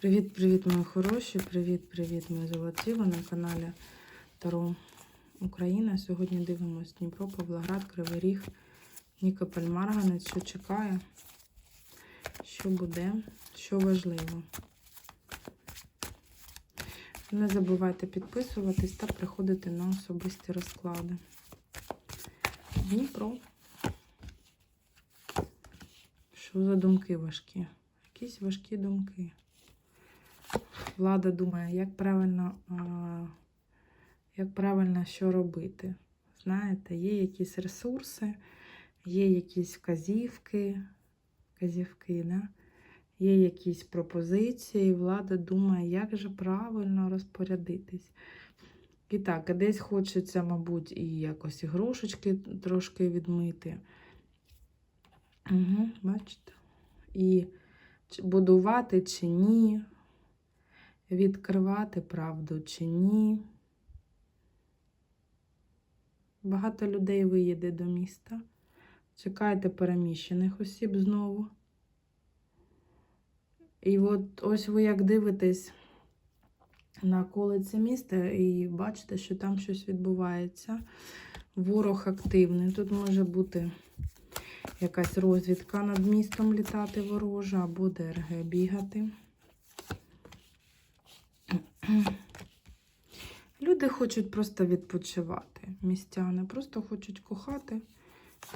Привіт-привіт, мої хороші! Привіт-привіт, мої золоті! Ви на каналі Таро Україна. Сьогодні дивимось Дніпро, Павлоград, Кривий Ріг, Нікополь, Марганець. Що чекає? Що буде? Що важливо? Не забувайте підписуватись та приходити на особисті розклади. Дніпро. Що за думки важкі? Якісь важкі думки. Влада думає, як правильно, як правильно що робити. Знаєте, є якісь ресурси, є якісь вказівки, вказівки, да? є якісь пропозиції. Влада думає, як же правильно розпорядитись. І так, десь хочеться, мабуть, і якось ігрушечки трошки відмити. Угу, Бачите? І будувати чи ні, відкривати правду чи ні. Багато людей виїде до міста. Чекайте переміщених осіб знову. І от ось ви як дивитесь на околиці міста і бачите, що там щось відбувається. Ворог активний. Тут може бути якась розвідка над містом літати ворожа, або ДРГ бігати. Люди хочуть просто відпочивати. Містяни просто хочуть кохати,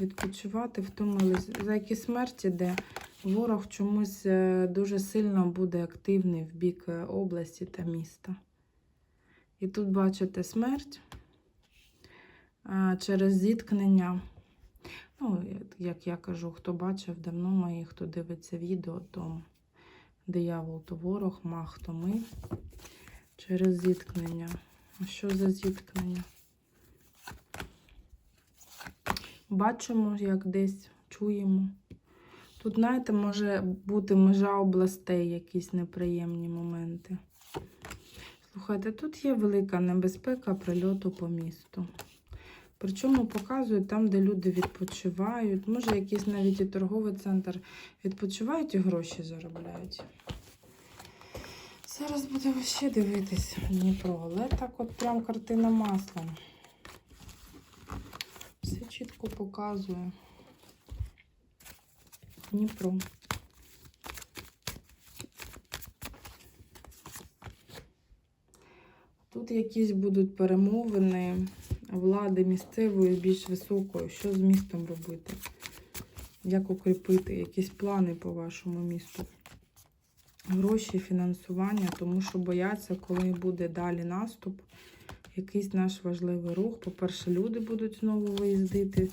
відпочивати, втомились. Які смерті, де ворог чомусь е, дуже сильно буде активний в бік е, області та міста. І тут бачите смерть через зіткнення. Ну, як я кажу, хто бачив давно мої, хто дивиться відео, то диявол, то ворог, мах, то ми через зіткнення. Що за зіткнення? Бачимо, як десь чуємо. Тут, знаєте, може бути межа областей, якісь неприємні моменти. Слухайте, тут є велика небезпека прильоту по місту. Причому показують там, де люди відпочивають. Може, якийсь навіть і торговий центр відпочивають і гроші заробляють. Зараз будемо ще дивитись Дніпро, але так от прям картина маслом. Все чітко показує. Дніпро. Тут якісь будуть перемовини влади місцевої більш високої. Що з містом робити? Як укріпити? Якісь плани по вашому місту? Гроші, фінансування, тому що бояться, коли буде далі наступ, якийсь наш важливий рух. По-перше, люди будуть знову виїздити.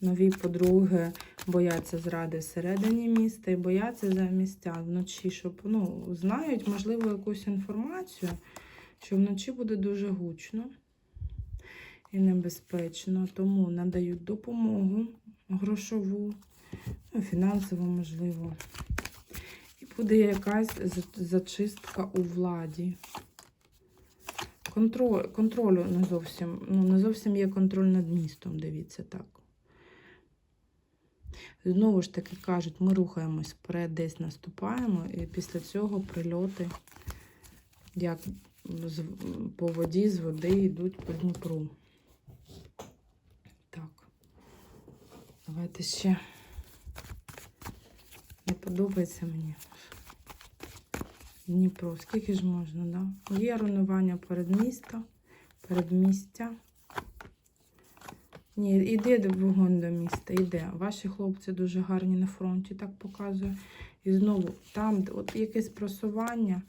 Нові, по-друге, бояться зради всередині міста і бояться за місця вночі, щоб ну, знають, можливо, якусь інформацію, що вночі буде дуже гучно і небезпечно. Тому надають допомогу грошову, ну, фінансово можливо. Буде якась зачистка у владі. Контроль, контролю не зовсім, ну, не зовсім є контроль над містом, дивіться так. Знову ж таки кажуть, ми рухаємось вперед, десь наступаємо, і після цього прильоти, як по воді, з води йдуть по Дніпру. Так, давайте ще. Не подобається мені. Дніпро. Скільки ж можна, да? Є руйнування передміста, передмістя. Ні, іде вогонь до міста, іде. Ваші хлопці дуже гарні на фронті, так показує. І знову там от якесь просування,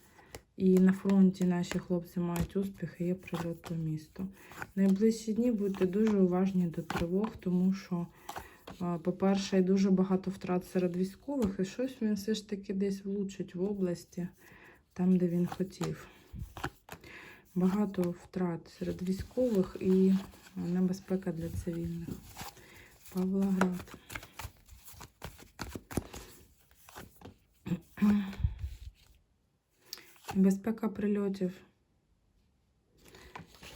і на фронті наші хлопці мають успіхи, є прильот по місту. Найближчі дні будьте дуже уважні до тривог, тому що, по-перше, дуже багато втрат серед військових, і щось він все ж таки десь влучить в області, там, де він хотів. Багато втрат серед військових і небезпека для цивільних. Павлоград. Безпека прильотів.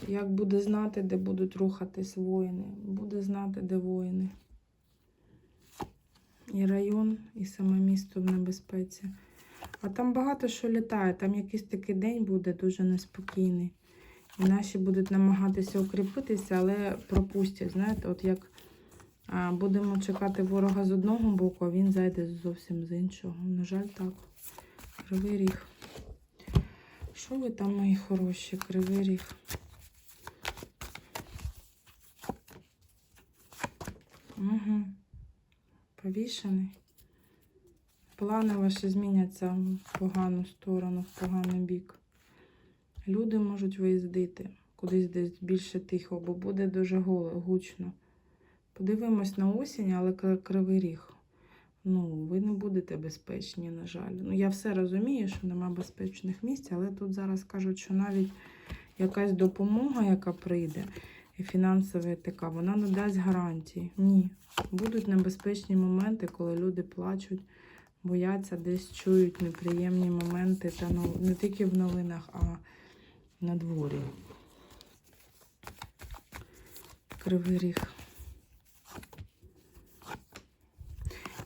Як буде знати, де будуть рухатись воїни, буде знати, де воїни. І район, і саме місто в небезпеці. А там багато що літає, там якийсь такий день буде дуже неспокійний. І наші будуть намагатися укріпитися, але пропустять. Знаєте, от як будемо чекати ворога з одного боку, а він зайде зовсім з іншого. На жаль, так. Кривий ріг. Що ви там, мої хороші, кривий ріг? Угу. Повішений. Плани ваші зміняться в погану сторону, в поганий бік. Люди можуть виїздити кудись десь більше тихо, бо буде дуже гучно. Подивимось на осінь, але кривий ріг. Ну, ви не будете безпечні, на жаль. Ну, я все розумію, що нема безпечних місць, але тут зараз кажуть, що навіть якась допомога, яка прийде, і фінансова така, вона не дасть гарантії. Ні. Будуть небезпечні моменти, коли люди плачуть, бояться, десь чують неприємні моменти, та ну, не тільки в новинах, а на дворі. Кривий ріг.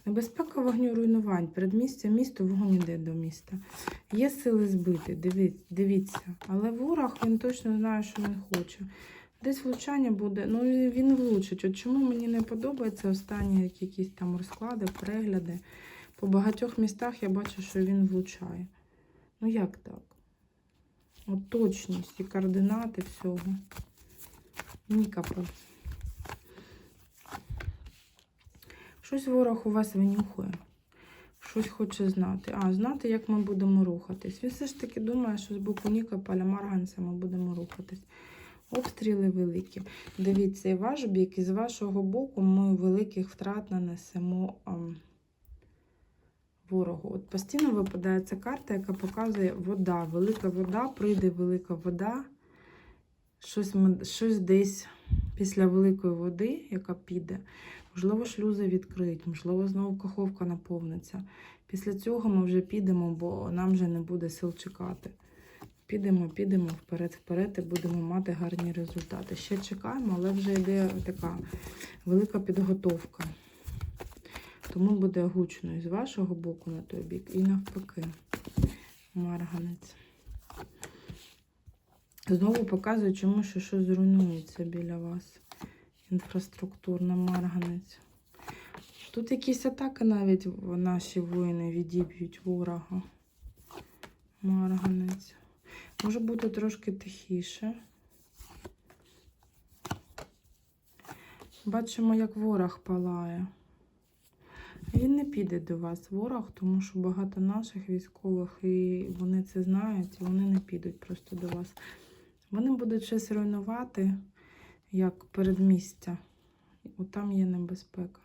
Небезпека вогню руйнувань. Передмістя місто вогонь іде до міста. Є сили збити, дивіться. Але ворог він точно знає, що він хоче. Десь влучання буде, ну він влучить. От чому мені не подобається останні якісь там розклади, перегляди. По багатьох містах я бачу, що він влучає. Ну як так? От точність і координати всього. Нікапель. Щось ворог у вас винюхує. Щось хоче знати. А, знати, як ми будемо рухатись. Він все ж таки думає, що з боку Нікополя Марганця ми будемо рухатись. Обстріли великі. Дивіться, і ваш бік, і з вашого боку ми великих втрат нанесемо ам, ворогу. От постійно випадає ця карта, яка показує вода. Велика вода, прийде велика вода. Щось, щось десь після великої води, яка піде, можливо, шлюзи відкриють, можливо, знову каховка наповниться. Після цього ми вже підемо, бо нам вже не буде сил чекати. Підемо, підемо вперед, вперед і будемо мати гарні результати. Ще чекаємо, але вже йде така велика підготовка. Тому буде гучно і з вашого боку на той бік, і навпаки. Марганець. Знову показує, чому що щось зруйнується біля вас. Інфраструктурна марганець. Тут якісь атаки навіть наші воїни відіб'ють ворога. Марганець. Може бути трошки тихіше. Бачимо, як ворог палає. Він не піде до вас, ворог, тому що багато наших військових, і вони це знають, і вони не підуть просто до вас. Вони будуть щось руйнувати, як передмістя. От там є небезпека.